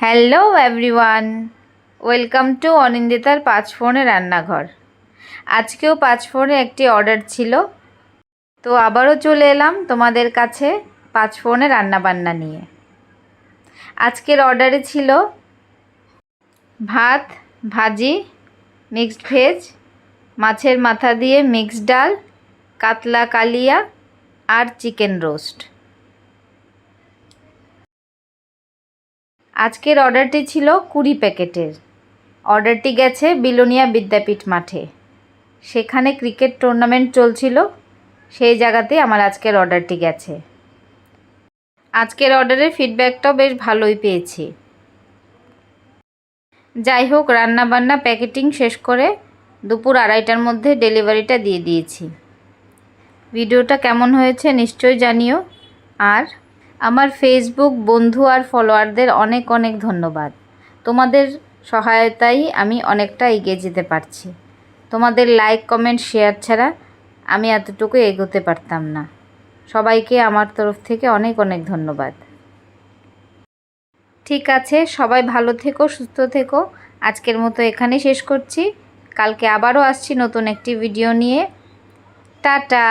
Hello everyone, welcome to অনিন্দিতার পাঁচ ফোনে রান্নাঘর। আজকেও পাঁচ ফোনে একটি অর্ডার ছিল। তো আবারও চলে এলাম তোমাদের কাছে পাঁচ ফোনে রান্নাবান্না নিয়ে। আজকের অর্ডারে ছিল ভাত, ভাজি, মিক্সড ভেজ, মাছের মাথা দিয়ে মিক্সড ডাল, কাতলা কালিয়া আর চিকেন রোস্ট। আজকের অর্ডারটি ছিল কুড়ি প্যাকেটের। অর্ডারটি গেছে বিলোনিয়া বিদ্যাপীঠ মাঠে। সেখানে ক্রিকেট টুর্নামেন্ট চলছিল, সেই জায়গাতেই আমার আজকের অর্ডারটি গেছে। আজকের অর্ডারের ফিডব্যাকটাও বেশ ভালোই পেয়েছি। যাই হোক, রান্নাবান্না, প্যাকেটিং শেষ করে দুপুর আড়াইটার মধ্যে ডেলিভারিটা দিয়ে দিয়েছি। ভিডিওটা কেমন হয়েছে নিশ্চয়ই জানিও। আর আমার ফেসবুক বন্ধু আর ফলোয়ারদের অনেক অনেক ধন্যবাদ। তোমাদের সহায়তাই আমি অনেকটা এগিয়ে যেতে পারছি। তোমাদের লাইক কমেন্ট শেয়ার ছাড়া আমি এতটুকু এগোতে পারতাম না। সবাইকে আমার তরফ থেকে অনেক অনেক ধন্যবাদ। ঠিক আছে, সবাই ভালো থেকো, সুস্থ থেকো। আজকের মতো এখানেই শেষ করছি। কালকে আবারও আসছি নতুন একটি ভিডিও নিয়ে। টাটা!